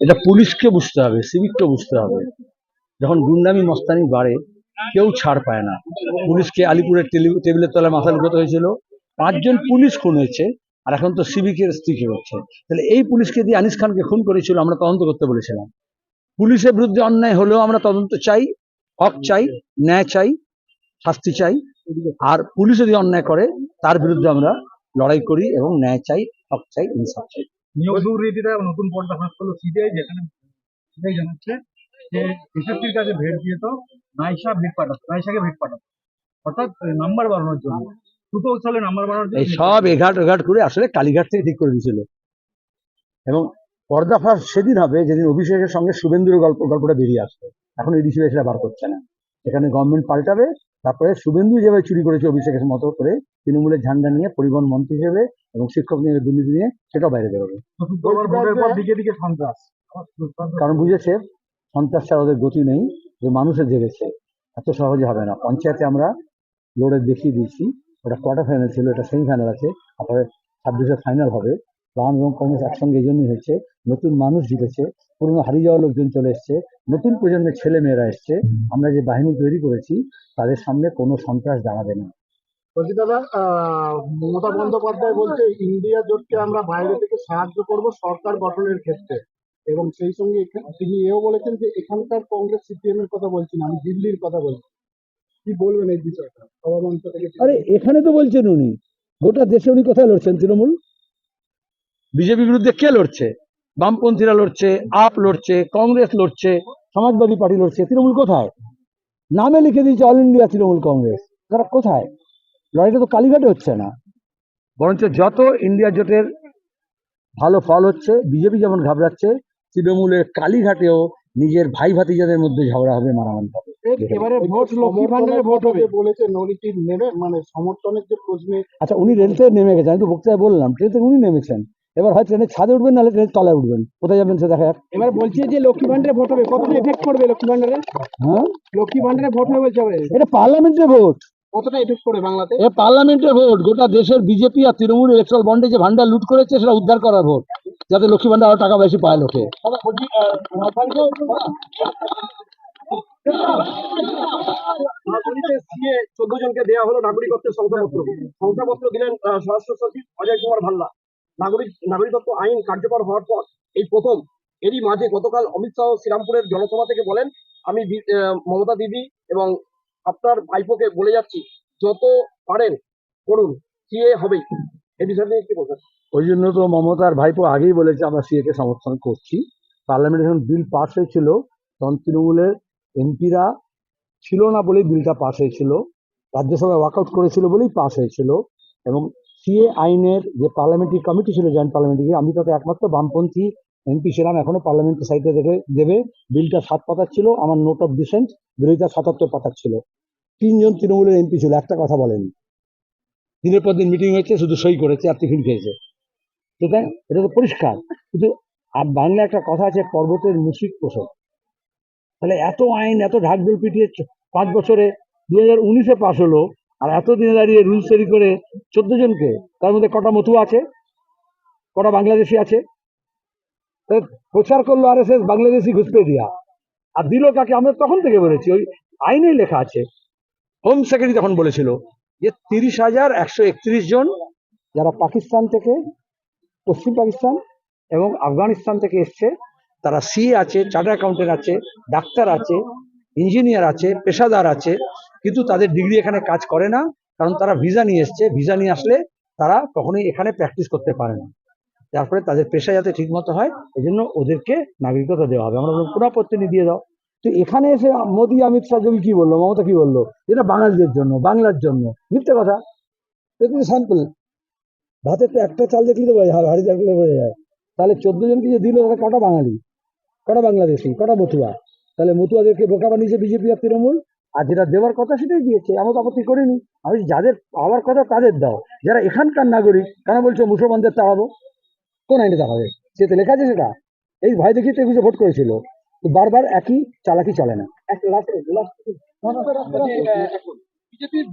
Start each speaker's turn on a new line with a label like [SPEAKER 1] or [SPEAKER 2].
[SPEAKER 1] এটা পুলিশকে বুঝতে হবে, সিভিককে বুঝতে হবে। যখন গুন্ডামি, মস্তানি বাড়ে, কেউ ছাড় পায় না। পুলিশকে আলিপুরের টেবিলের তলায় মাথা লুকোতে হয়েছিল। পাঁচজন পুলিশ খুন হয়েছে, আর এখন তো সিভিকের স্ত্রীকে হচ্ছে। তাহলে এই পুলিশকে দিয়ে আনিস খানকে খুন করেছিল, আমরা তদন্ত করতে বলেছিলাম। পুলিশের বিরুদ্ধে অন্যায় হলেও আমরা তদন্ত চাই, হক চাই, ন্যায় চাই, শাস্তি চাই। আর পুলিশ যদি অন্যায় করে, তার বিরুদ্ধে আমরা লড়াই করি এবং ন্যায় চাই হক চাই ইনসাফ চাই।
[SPEAKER 2] নিয়োগ দুর্নীতিটা নতুন পর্দা ফাঁস করল সিবিআই যেখানে সিবিআই জানাচ্ছে যে এসএসসির কাছে ভেট দিয়ে তো নাইসা ভেট পাঠাতো নাইসাকে ভেট পাঠাতো। অর্থাৎ নাম্বার বাড়ানোর জন্য। দুটো সালে নাম্বার বাড়ানোর জন্য
[SPEAKER 1] সব এঘাট এঘাট করে আসলে কালীঘাট থেকে ঠিক করে দিয়েছিল। এবং পর্দাফাশ সেদিন হবে যেদিন অভিষেকের সঙ্গে শুভেন্দুর গল্প গল্পটা বেরিয়ে আসবে। এখন এই ডিসি সেটা বার করছে না। এখানে গভর্নমেন্ট পাল্টাবে তারপরে শুভেন্দু যেভাবে চুরি করেছে অভিষেকের মতো করে তৃণমূলের ঝান্ডা নিয়ে পরিবহন মন্ত্রী হিসেবে এবং শিক্ষক নিয়ে দুর্নীতি নিয়ে সেটাও বাইরে বেরোবে।
[SPEAKER 2] সন্ত্রাস।
[SPEAKER 1] কারণ বুঝেছে সন্ত্রাস ছাড়া ওদের গতি নেই যে মানুষের জেগেছে এত সহজে হবে না। পঞ্চায়েতে আমরা লড়ে দেখিয়ে দিয়েছি ওটা কোয়ার্টার ফাইনাল ছিল এটা সেমি ফাইনাল আছে তারপরে ছাব্বিশে ফাইনাল হবে। বাম এবং কংগ্রেস একসঙ্গে এই জন্যই হয়েছে নতুন মানুষ জিতেছে পুরনো হারিয়ে যাওয়া লোকজন চলে এসছে। নতুন প্রজন্মের ছেলে মেয়েরা এসছে। আমরা যে বাহিনী তৈরি করেছি তাদের সামনে কোনো সন্ত্রাস দাঁড়াবে না।
[SPEAKER 3] বলছি দাদা আহ, মমতা বন্দ্যোপাধ্যায় বলছে ইন্ডিয়া জোটকে আমরা বাইরে থেকে সাহায্য করব সরকার গঠনের ক্ষেত্রে। এবং সেই সঙ্গে এখানে- তিনি এও বলেছেন যে এখানকার কংগ্রেস সিপিএম এর কথা বলছি না আমি দিল্লির কথা বলছি। কি বলবেন এই বিষয়টা? সভামঞ্চ থেকে
[SPEAKER 1] আরে এখানে তো বলছেন উনি। গোটা দেশে উনি কোথায় লড়ছেন তৃণমূল? বিজেপি বিরুদ্ধে কে লড়ছে? বামপন্থীরা লড়ছে আপ লড়ছে কংগ্রেস লড়ছে সমাজবাদী পার্টি লড়ছে তৃণমূল কোথায়? নামে লিখে দিয়েছে অল ইন্ডিয়া তৃণমূল কংগ্রেস। তারা কোথায়? লড়াইটা তো কালীঘাটে হচ্ছে না। বরঞ্চ যত ইন্ডিয়া জোটের ভালো ফল হচ্ছে বিজেপি যেমন ঘাবড়াচ্ছে তৃণমূলের কালীঘাটেও নিজের ভাই ভাতিজাদের মধ্যে ঝগড়া হবে মারামারি হবে।
[SPEAKER 3] এবারে ভোট লক্ষ্মী ভান্ডারে ভোট হবে। বলেছেন উনি কি মানে সমর্থনের যে প্রশ্নে
[SPEAKER 1] আচ্ছা উনি রেলতে নেমে গেছেন আমি তো বক্তৃতায় বললাম ট্রেন থেকে উনি নেমেছেন। এবার হয় ট্রেনের ছাদে উঠবেন নাহলে ট্রেনের তলায় উঠবেন। কোথায় যাবেন সে দেখা যাক।
[SPEAKER 3] এবার বলছি যে লক্ষ্মী ভান্ডারে ভোট হবে কতটা এফেক্ট করবে লক্ষ্মী ভান্ডারে
[SPEAKER 1] হ্যাঁ?
[SPEAKER 3] লক্ষ্মী ভান্ডারে ভোট হবে বলছে
[SPEAKER 1] এটা পার্লামেন্টের ভোট।
[SPEAKER 3] কতটা এফেক্ট করবে বাংলাতে?
[SPEAKER 1] এ পার্লামেন্টের ভোট গোটা দেশের বিজেপি আর তৃণমূল ইলেকট্রাল বন্ডে যে ভান্ডার লুট করেছে সেটা উদ্ধার করার ভোট যাতে লক্ষ্মী ভান্ডার আরও টাকা বেশি পায় লোকে।
[SPEAKER 2] চোদ্দ জনকে দেওয়া হলো নাগরিকত্বের শংসাপত্র। শংসাপত্র দিলেন স্বরাষ্ট্র সচিব অজয় কুমার ভাল্লা। নাগরিক নাগরিকত্ব আইন কার্যকর হওয়ার পর এই প্রথম, এরই মাঝে গতকাল অমিত শাহ শ্রীরামপুরের জনসভা থেকে বলেন, আমি মমতা দিদি এবং আপনার ভাইপোকে বলে যাচ্ছি, যত পারেন করুন, সিএ হবেই। এই বিষয় নিয়ে কি বলবেন?
[SPEAKER 1] ওই জন্য তো মমতার ভাইপো আগেই বলেছে, আমরা সিএ কে সমর্থন করছি। পার্লামেন্টে যখন বিল পাস হয়েছিল, তখন তৃণমূলের এমপিরা ছিল না বলেই বিলটা পাস হয়েছিল। রাজ্যসভায় ওয়াকআউট করেছিল বলেই পাস হয়েছিল এবং সিএ আইনের যে পার্লামেন্টারি কমিটি ছিল জয়েন্ট পার্লামেন্টারি আমি তাতে একমাত্র বামপন্থী এমপি ছিলাম। এখনও পার্লামেন্টের সাইডে দেখে দেবে। বিলটা সাত পাতার ছিল, আমার নোট অফ ডিসেন্ট বিরোধিতা সাতাত্তর পাতার ছিল। তিনজন তৃণমূলের এমপি ছিল, একটা কথা বলেনি দিনের পর দিন মিটিং হয়েছে, শুধু সই করেছে, আর টিফিন খেয়েছে। সেটা এটা তো পরিষ্কার। কিন্তু আর বাংলা একটা কথা আছে, পর্বতের মুসিক পোষক তাহলে এত আইন, এত ঢাকঢোল পিটিয়ে পাঁচ বছরে দু হাজার উনিশে পাস হলো আর এত দিনে দাঁড়িয়ে রুলস তৈরি করে চোদ্দ জনকে, তার মধ্যে কটা মতুয়া আছে, কটা বাংলাদেশি আছে প্রচার করল আর এস এস বাংলাদেশি ঘুষপে দিয়া আর দিল কাকে? আমরা তখন থেকে বলেছি, ওই আইনেই লেখা আছে। হোম সেক্রেটারি তখন বলেছিল যে তিরিশ হাজার একশো একত্রিশ জন যারা পাকিস্তান থেকে, পশ্চিম পাকিস্তান এবং আফগানিস্তান থেকে এসছে, তারা সিএ আছে চার্টার অ্যাকাউন্টেন্ট আছে, ডাক্তার আছে, ইঞ্জিনিয়ার আছে, পেশাদার আছে কিন্তু তাদের ডিগ্রি এখানে কাজ করে না, কারণ তারা ভিসা নিয়ে এসছে। ভিসা নিয়ে আসলে তারা কখনোই এখানে প্র্যাকটিস করতে পারে না। যার ফলে তাদের পেশা যাতে ঠিকমতো হয় এই জন্য ওদেরকে নাগরিকতা দেওয়া হবে। আমরা বললাম পুনঃপত্তি দিয়ে দাও। তো এখানে এসে মোদী অমিত শাহ যোগী কি বলল? মমতা কি বলল? এটা বাঙালিদের জন্য, বাংলার জন্য। মিথ্যে কথা। কিন্তু স্যাম্পল ভাতের তো একটা চাল দেখলে তো বোঝা হাড়ি দেখলে বোঝা যায়। তাহলে চোদ্দ জনকে যে দিল তাহলে কটা বাঙালি? কটা বাংলাদেশি? কটা মতুয়া? তাহলে মতুয়াদেরকে বোকা বানিয়েছে বিজেপি আর তৃণমূল? আর যেটা দেওয়ার কথা সেটাই দিয়েছে আমি তো আপত্তি করিনি আমি যাদের পাওয়ার কথা তাদের দাও যারা এখানকার নাগরিক কেন বলছো মুসলমানদের তাড়াবো কোন আইনে তাড়াবে সে তো লেখা আছে সেটা এই ভয় দেখি তো ভোট করেছিল বারবার একই চালাকি চলে না
[SPEAKER 2] বিজেপির